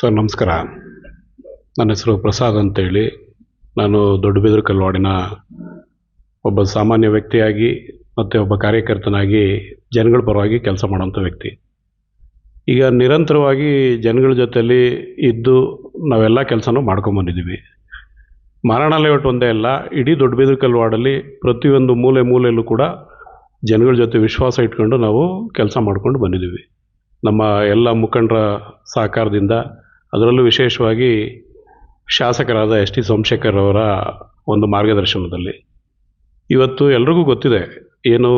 Sir, ನಮಸ್ಕಾರ. ನನ್ನ ಹೆಸರು ಪ್ರಸಾದ್ ಅಂತೇಳಿ. ನಾನು ದೊಡ್ಡಬಿದ್ರ ಕಲ್ವಾಡಿನ ಒಬ್ಬ ಸಾಮಾನ್ಯ ವ್ಯಕ್ತಿಯಾಗಿ ಮತ್ತು ಒಬ್ಬ ಕಾರ್ಯಕರ್ತನಾಗಿ ಜನಗಳ ಪರವಾಗಿ ಕೆಲಸ ಮಾಡುವಂಥ ವ್ಯಕ್ತಿ. ಈಗ ನಿರಂತರವಾಗಿ ಜನಗಳ ಜೊತೆಯಲ್ಲಿ ಇದ್ದು ನಾವೆಲ್ಲ ಕೆಲಸನೂ ಮಾಡ್ಕೊಂಬಂದಿದ್ದೀವಿ ಮಾರಾಣ ಲೇಔಟ್ ಒಂದೇ ಅಲ್ಲ, ಇಡೀ ದೊಡ್ಡಬಿದ್ರ ಕಲ್ವಾಡಲ್ಲಿ ಪ್ರತಿಯೊಂದು ಮೂಲೆ ಮೂಲೆಯಲ್ಲೂ ಕೂಡ ಜನಗಳ ಜೊತೆ ವಿಶ್ವಾಸ ಇಟ್ಕೊಂಡು ನಾವು ಕೆಲಸ ಮಾಡ್ಕೊಂಡು ಬಂದಿದ್ದೀವಿ. ನಮ್ಮ ಎಲ್ಲ ಮುಖಂಡರ ಸಹಕಾರದಿಂದ ಅದರಲ್ಲೂ ವಿಶೇಷವಾಗಿ ಶಾಸಕರಾದ ಎಸ್ ಟಿ ಸೋಮಶೇಖರ್ ಅವರ ಒಂದು ಮಾರ್ಗದರ್ಶನದಲ್ಲಿ. ಇವತ್ತು ಎಲ್ರಿಗೂ ಗೊತ್ತಿದೆ, ಏನು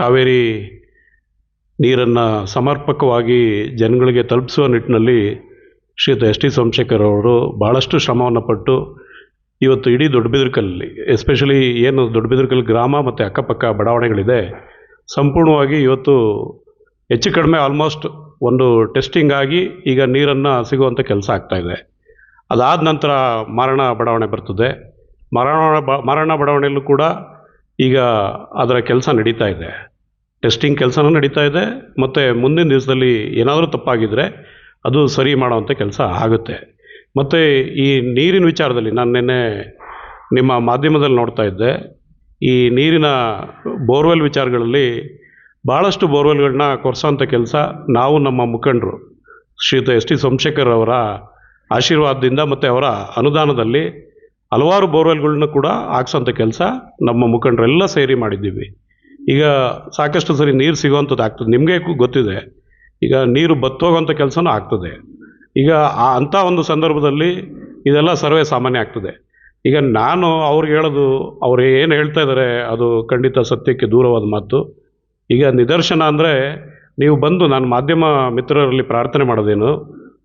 ಕಾವೇರಿ ನೀರನ್ನು ಸಮರ್ಪಕವಾಗಿ ಜನಗಳಿಗೆ ತಲುಪಿಸುವ ನಿಟ್ಟಿನಲ್ಲಿ ಶ್ರೀಯುತ ಎಸ್ ಟಿ ಸೋಮಶೇಖರ್ ಅವರು ಭಾಳಷ್ಟು ಶ್ರಮವನ್ನು ಪಟ್ಟು ಇವತ್ತು ಇಡೀ ದೊಡ್ಡಬಿದ್ರಕಲ್ಲಿ ಎಸ್ಪೆಷಲಿ ಏನು ದೊಡ್ಡಬಿದ್ರಕಲ್ಲಿ ಗ್ರಾಮ ಮತ್ತು ಅಕ್ಕಪಕ್ಕ ಬಡಾವಣೆಗಳಿದೆ, ಸಂಪೂರ್ಣವಾಗಿ ಇವತ್ತು ಹೆಚ್ಚು ಕಡಿಮೆ ಆಲ್ಮೋಸ್ಟ್ ಒಂದು ಟೆಸ್ಟಿಂಗ್ ಆಗಿ ಈಗ ನೀರನ್ನು ಸಿಗುವಂಥ ಕೆಲಸ ಆಗ್ತಾಯಿದೆ ಅದಾದ ನಂತರ ಮಾರಣ ಬಡಾವಣೆ ಬರ್ತದೆ. ಮಾರಣ ಬ, ಮಾರಣ ಬಡಾವಣೆಯಲ್ಲೂ ಕೂಡ ಈಗ ಅದರ ಕೆಲಸ ನಡೀತಾ ಇದೆ. ಟೆಸ್ಟಿಂಗ್ ಕೆಲಸನೂ ನಡೀತಾ ಇದೆ. ಮತ್ತು ಮುಂದಿನ ದಿವಸದಲ್ಲಿ ಏನಾದರೂ ತಪ್ಪಾಗಿದ್ದರೆ ಅದು ಸರಿ ಮಾಡೋವಂಥ ಕೆಲಸ ಆಗುತ್ತೆ. ಮತ್ತು ಈ ನೀರಿನ ವಿಚಾರದಲ್ಲಿ ನಾನು ನಿನ್ನೆ ನಿಮ್ಮ ಮಾಧ್ಯಮದಲ್ಲಿ ನೋಡ್ತಾ ಇದ್ದೆ. ಈ ನೀರಿನ ಬೋರ್ವೆಲ್ ವಿಚಾರಗಳಲ್ಲಿ ಭಾಳಷ್ಟು ಬೋರ್ವೆಲ್ಗಳನ್ನ ಕೊರೆಸೋಂಥ ಕೆಲಸ ನಾವು ನಮ್ಮ ಮುಖಂಡರು. ಶ್ರೀಯುತ ಎಸ್ ಟಿ ಸೋಮಶೇಖರ್ ಅವರ ಆಶೀರ್ವಾದದಿಂದ ಮತ್ತು ಅವರ ಅನುದಾನದಲ್ಲಿ ಹಲವಾರು ಬೋರ್ವೆಲ್ಗಳನ್ನ ಕೂಡ ಹಾಕ್ಸೋಂಥ ಕೆಲಸ ನಮ್ಮ ಮುಖಂಡರೆಲ್ಲ ಸೇರಿ ಮಾಡಿದ್ದೀವಿ. ಈಗ ಸಾಕಷ್ಟು ಸರಿ ನೀರು ಸಿಗೋವಂಥದ್ದು ಆಗ್ತದೆ. ನಿಮಗೆ ಗೊತ್ತಿದೆ. ಈಗ ನೀರು ಬತ್ತೋಗೋಂಥ ಕೆಲಸನೂ ಆಗ್ತದೆ. ಈಗ ಆ ಅಂಥ ಒಂದು ಸಂದರ್ಭದಲ್ಲಿ ಇದೆಲ್ಲ ಸರ್ವೇ ಸಾಮಾನ್ಯ ಆಗ್ತದೆ. ಈಗ ನಾನು ಅವ್ರಿಗೆ ಹೇಳೋದು, ಅವ್ರು ಏನು ಹೇಳ್ತಾ ಇದ್ದಾರೆ ಅದು ಖಂಡಿತ ಸತ್ಯಕ್ಕೆ ದೂರವಾದ ಮಾತು. ಈಗ ನಿದರ್ಶನ ಅಂದರೆ ನೀವು ಬಂದು, ನಾನು ಮಾಧ್ಯಮ ಮಿತ್ರರಲ್ಲಿ ಪ್ರಾರ್ಥನೆ ಮಾಡೋದೇನು,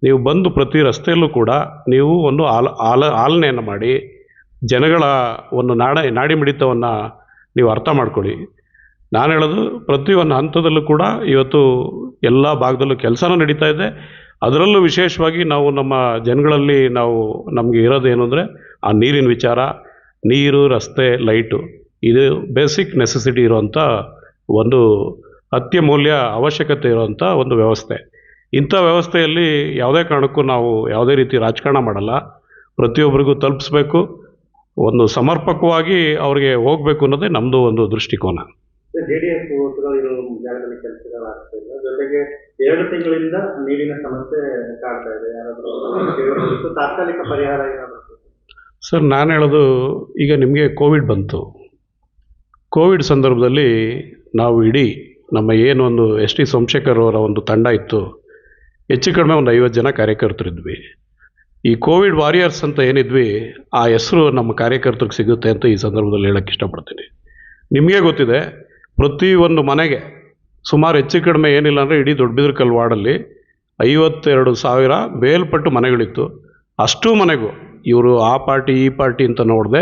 ನೀವು ಬಂದು ಪ್ರತಿ ರಸ್ತೆಯಲ್ಲೂ ಕೂಡ ನೀವು ಒಂದು ಆಲ ಆಲ, ಆಲನೆಯನ್ನು ಮಾಡಿ, ಜನಗಳ ಒಂದು ನಾಡ, ನಾಡಿ ಮಿಡಿತವನ್ನು ನೀವು ಅರ್ಥ ಮಾಡ್ಕೊಳ್ಳಿ. ನಾನು ಹೇಳೋದು ಪ್ರತಿಯೊಂದು ಹಂತದಲ್ಲೂ ಕೂಡ ಇವತ್ತು ಎಲ್ಲ ಭಾಗದಲ್ಲೂ ಕೆಲಸನೂ ನಡೀತಾ ಇದೆ. ಅದರಲ್ಲೂ ವಿಶೇಷವಾಗಿ ನಾವು ನಮ್ಮ ಜನಗಳಲ್ಲಿ ನಾವು ನಮಗೆ ಇರೋದೇನು ಅಂದರೆ, ಆ ನೀರಿನ ವಿಚಾರ, ನೀರು, ರಸ್ತೆ, ಲೈಟು, ಇದು ಬೇಸಿಕ್ ನೆಸೆಸಿಟಿ ಇರುವಂಥ ಒಂದು ಅತ್ಯಮೂಲ್ಯ ಅವಶ್ಯಕತೆ ಇರುವಂಥ ಒಂದು ವ್ಯವಸ್ಥೆ. ಇಂಥ ವ್ಯವಸ್ಥೆಯಲ್ಲಿ ಯಾವುದೇ ಕಾರಣಕ್ಕೂ ನಾವು ಯಾವುದೇ ರೀತಿ ರಾಜಕಾರಣ ಮಾಡಲ್ಲ. ಪ್ರತಿಯೊಬ್ಬರಿಗೂ ತಲುಪಿಸ್ಬೇಕು. ಒಂದು ಸಮರ್ಪಕವಾಗಿ ಅವರಿಗೆ ಹೋಗಬೇಕು ಅನ್ನೋದೇ ನಮ್ಮದು ಒಂದು ದೃಷ್ಟಿಕೋನ. ಜೆ ಡಿ ಎಸ್ ಇರೋ ಜಾಗದಲ್ಲಿ ಕೆಲಸಗಳಾಗ್ತಾ ಇಲ್ಲ. ಜೊತೆಗೆ ಎರಡು ತಿಂಗಳಿಂದ ನೀರಿನ ಸಮಸ್ಯೆ ಕಾಡ್ತಾ ಇದೆ. ಯಾರಾದರೂ ಇದಕ್ಕೆ ತಾತ್ಕಾಲಿಕ ಪರಿಹಾರ ಏನಾದರೂ ಸರ್ ನಾನು ಹೇಳೋದು ಈಗ ನಿಮಗೆ ಕೋವಿಡ್ ಬಂತು. ಕೋವಿಡ್ ಸಂದರ್ಭದಲ್ಲಿ ನಾವು ಇಡೀ ನಮ್ಮ ಏನು ಒಂದು ಎಸ್ ಟಿ ಸೋಮಶೇಖರ್ ಅವರ ಒಂದು ತಂಡ ಇತ್ತು, ಹೆಚ್ಚು ಕಡಿಮೆ ಒಂದು ಐವತ್ತು ಜನ ಕಾರ್ಯಕರ್ತರಿದ್ವಿ ಈ ಕೋವಿಡ್ ವಾರಿಯರ್ಸ್ ಅಂತ ಏನಿದ್ವಿ, ಆ ಹೆಸರು ನಮ್ಮ ಕಾರ್ಯಕರ್ತರಿಗೆ ಸಿಗುತ್ತೆ ಅಂತ ಈ ಸಂದರ್ಭದಲ್ಲಿ ಹೇಳೋಕ್ಕೆ ಇಷ್ಟಪಡ್ತೀನಿ. ನಿಮಗೆ ಗೊತ್ತಿದೆ, ಪ್ರತಿ ಒಂದು ಮನೆಗೆ ಸುಮಾರು ಹೆಚ್ಚು ಕಡಿಮೆ ಏನಿಲ್ಲ ಅಂದರೆ ಇಡೀ ದೊಡ್ಡಬಿದ್ರಕಲ್ ವಾರ್ಡಲ್ಲಿ ಐವತ್ತೆರಡು ಸಾವಿರ ಬೇಲ್ಪಟ್ಟು ಮನೆಗಳಿತ್ತು. ಅಷ್ಟು ಮನೆಗೂ ಇವರು ಆ ಪಾರ್ಟಿ, ಈ ಪಾರ್ಟಿ ಅಂತ ನೋಡದೆ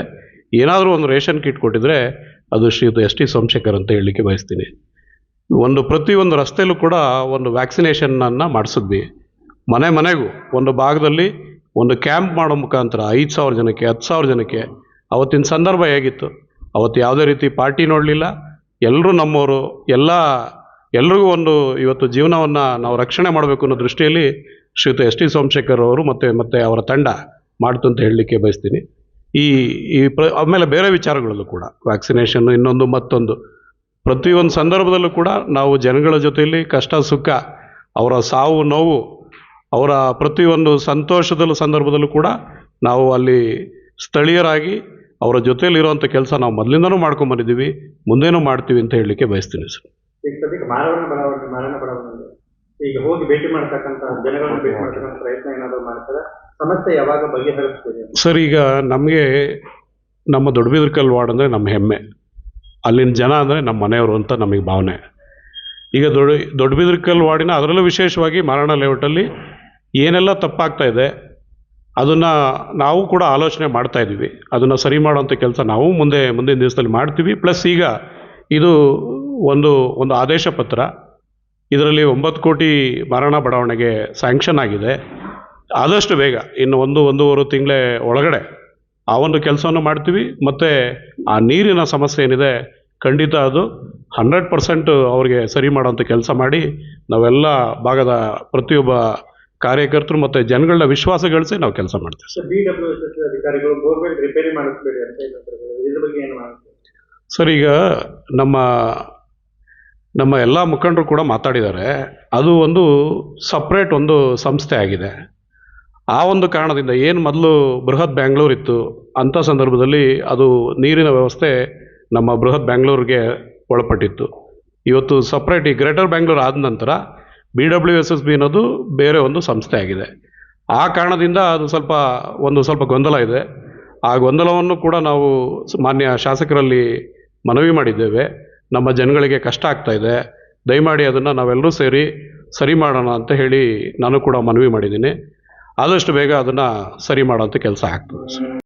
ಏನಾದರೂ ಒಂದು ರೇಷನ್ ಕಿಟ್ ಕೊಟ್ಟಿದ್ರೆ ಅದು ಶ್ರೀಯುತ ಎಸ್ ಟಿ ಸೋಮಶೇಖರ್ ಅಂತ ಹೇಳಲಿಕ್ಕೆ ಬಯಸ್ತೀನಿ. ಒಂದು ಪ್ರತಿಯೊಂದು ರಸ್ತೆಯಲ್ಲೂ ಕೂಡ ಒಂದು ವ್ಯಾಕ್ಸಿನೇಷನನ್ನು ಮಾಡಿಸಿದ್ವಿ. ಮನೆ ಮನೆಗೂ ಒಂದು ಭಾಗದಲ್ಲಿ ಒಂದು ಕ್ಯಾಂಪ್ ಮಾಡೋ ಮುಖಾಂತರ ಐದು ಸಾವಿರ ಜನಕ್ಕೆ, ಹತ್ತು ಸಾವಿರ ಜನಕ್ಕೆ ಅವತ್ತಿನ ಸಂದರ್ಭ ಹೇಗಿತ್ತು? ಅವತ್ತು ಯಾವುದೇ ರೀತಿ ಪಾರ್ಟಿ ನೋಡಲಿಲ್ಲ. ಎಲ್ಲರೂ ನಮ್ಮವರು, ಎಲ್ಲ, ಎಲ್ರಿಗೂ ಒಂದು ಇವತ್ತು ಜೀವನವನ್ನು ನಾವು ರಕ್ಷಣೆ ಮಾಡಬೇಕು ಅನ್ನೋ ದೃಷ್ಟಿಯಲ್ಲಿ ಶ್ರೀಯುತ ಎಸ್ ಟಿ ಸೋಮಶೇಖರ್ ಅವರು ಮತ್ತು ಮತ್ತು ಅವರ ತಂಡ ಮಾಡ್ತು ಅಂತ ಹೇಳಲಿಕ್ಕೆ ಬಯಸ್ತೀನಿ. ಈ ಈ ಪ್ರ ಆಮೇಲೆ ಬೇರೆ ವಿಚಾರಗಳಲ್ಲೂ ಕೂಡ, ವ್ಯಾಕ್ಸಿನೇಷನ್ನು ಇನ್ನೊಂದು ಮತ್ತೊಂದು. ಪ್ರತಿಯೊಂದು ಸಂದರ್ಭದಲ್ಲೂ ಕೂಡ ನಾವು ಜನಗಳ ಜೊತೆಯಲ್ಲಿ ಕಷ್ಟ, ಸುಖ, ಅವರ ಸಾವು, ನೋವು, ಅವರ ಪ್ರತಿಯೊಂದು ಸಂತೋಷದ ಸಂದರ್ಭದಲ್ಲೂ ಕೂಡ ನಾವು ಅಲ್ಲಿ ಸ್ಥಳೀಯರಾಗಿ ಅವರ ಜೊತೆಯಲ್ಲಿ ಇರುವಂಥ ಕೆಲಸ ನಾವು ಮೊದಲಿಂದನೂ ಮಾಡ್ಕೊಂಬಂದಿದ್ದೀವಿ ಮುಂದೇನೂ ಮಾಡ್ತೀವಿ ಅಂತ ಹೇಳಲಿಕ್ಕೆ ಬಯಸ್ತೀನಿ ಸರ್. ಈಗ ಹೋಗಿ ಭೇಟಿ ಮಾಡ್ತಕ್ಕಂಥ ಜನಗಳನ್ನು ಭೇಟಿ ಮಾಡ್ತಕ್ಕಂಥ ಪ್ರಯತ್ನ ಏನಾದರೂ ಮಾಡ್ತಾರೆ? ಸಮಸ್ಯೆ ಯಾವಾಗ ಬಗೆಹರಿಸ್ತೀರಿ? ಸರ್, ಈಗ ನಮಗೆ ನಮ್ಮ ದೊಡ್ಡಬಿದ್ರಕಲ್ ವಾರ್ಡ್ ಅಂದರೆ ನಮ್ಮ ಹೆಮ್ಮೆ. ಅಲ್ಲಿನ ಜನ ಅಂದರೆ ನಮ್ಮ ಮನೆಯವರು ಅಂತ ನಮಗೆ ಭಾವನೆ. ಈಗ ದೊಡ್ಡ ದೊಡ್ಡಬಿದ್ರಕಲ್ ವಾರ್ಡಿನ ಅದರಲ್ಲೂ ವಿಶೇಷವಾಗಿ ಮಾರಣ ಲೇಔಟಲ್ಲಿ ಏನೆಲ್ಲ ತಪ್ಪಾಗ್ತಾ ಇದೆ, ಅದನ್ನು ನಾವು ಕೂಡ ಆಲೋಚನೆ ಮಾಡ್ತಾ ಇದ್ದೀವಿ. ಅದನ್ನು ಸರಿ ಮಾಡೋವಂಥ ಕೆಲಸ ನಾವು ಮುಂದೆ, ಮುಂದಿನ ದಿವಸದಲ್ಲಿ ಮಾಡ್ತೀವಿ. ಪ್ಲಸ್ ಈಗ ಇದು ಒಂದು ಒಂದು ಆದೇಶ ಪತ್ರ. ಇದರಲ್ಲಿ ಒಂಬತ್ತು ಕೋಟಿ ಮರಣ ಬಡಾವಣೆಗೆ ಸ್ಯಾಂಕ್ಷನ್ ಆಗಿದೆ. ಆದಷ್ಟು ಬೇಗ. ಇನ್ನು ಒಂದು ಒಂದೂವರೆ ತಿಂಗಳೇ ಒಳಗಡೆ ಆ ಒಂದು ಕೆಲಸವನ್ನು ಮಾಡ್ತೀವಿ. ಮತ್ತು ಆ ನೀರಿನ ಸಮಸ್ಯೆ ಏನಿದೆ ಖಂಡಿತ ಅದು ಹಂಡ್ರೆಡ್ ಪರ್ಸೆಂಟ್ ಅವ್ರಿಗೆ ಸರಿ ಮಾಡೋಂಥ ಕೆಲಸ ಮಾಡಿ ನಾವೆಲ್ಲ ಭಾಗದ ಪ್ರತಿಯೊಬ್ಬ ಕಾರ್ಯಕರ್ತರು ಮತ್ತು ಜನಗಳನ್ನ ವಿಶ್ವಾಸ ಗಳಿಸಿ ನಾವು ಕೆಲಸ ಮಾಡ್ತೀವಿ. Sir B W S S ಅಧಿಕಾರಿಗಳು ಬೋರ್ವೆಲ್ ರಿಪೇರಿ ಮಾಡಿಸ್ಬೇಡಿ ಅಂತ ಹೇಳಿದ್ರು. ಇದ್ರ ಬಗ್ಗೆ ಏನು ಮಾಡ್ತೀವಿ ಸರ್ ಈಗ ನಮ್ಮ ನಮ್ಮ ಎಲ್ಲ ಮುಖಂಡರು ಕೂಡ ಮಾತಾಡಿದ್ದಾರೆ. ಅದು ಒಂದು ಸಪ್ರೇಟ್ ಒಂದು ಸಂಸ್ಥೆ ಆಗಿದೆ. ಆ ಒಂದು ಕಾರಣದಿಂದ ಏನು ಮೊದಲು ಬೃಹತ್ ಬ್ಯಾಂಗ್ಳೂರು ಇತ್ತು ಅಂಥ ಸಂದರ್ಭದಲ್ಲಿ ಅದು ನೀರಿನ ವ್ಯವಸ್ಥೆ ನಮ್ಮ ಬೃಹತ್ ಬ್ಯಾಂಗ್ಳೂರಿಗೆ ಒಳಪಟ್ಟಿತ್ತು. ಇವತ್ತು ಸಪ್ರೇಟ್ ಈ ಗ್ರೇಟರ್ ಬ್ಯಾಂಗ್ಳೂರು ಆದ ನಂತರ B W S S B ಅನ್ನೋದು ಬೇರೆ ಒಂದು ಸಂಸ್ಥೆ ಆಗಿದೆ. ಆ ಕಾರಣದಿಂದ ಅದು ಸ್ವಲ್ಪ ಒಂದು ಸ್ವಲ್ಪ ಗೊಂದಲ ಇದೆ. ಆ ಗೊಂದಲವನ್ನು ಕೂಡ ನಾವು ಮಾನ್ಯ ಶಾಸಕರಲ್ಲಿ ಮನವಿ ಮಾಡಿದ್ದೇವೆ. ನಮ್ಮ ಜನಗಳಿಗೆ ಕಷ್ಟ ಆಗ್ತಾ ಇದೆ. ದಯಮಾಡಿ ಅದನ್ನು ನಾವೆಲ್ಲರೂ ಸೇರಿ ಸರಿ ಮಾಡೋಣ ಅಂತ ಹೇಳಿ ನಾನು ಕೂಡ ಮನವಿ ಮಾಡಿದ್ದೀನಿ. ಆದಷ್ಟು ಬೇಗ ಅದನ್ನು ಸರಿ ಮಾಡೋಂಥ ಕೆಲಸ ಆಗ್ತದೆ ಸರ್.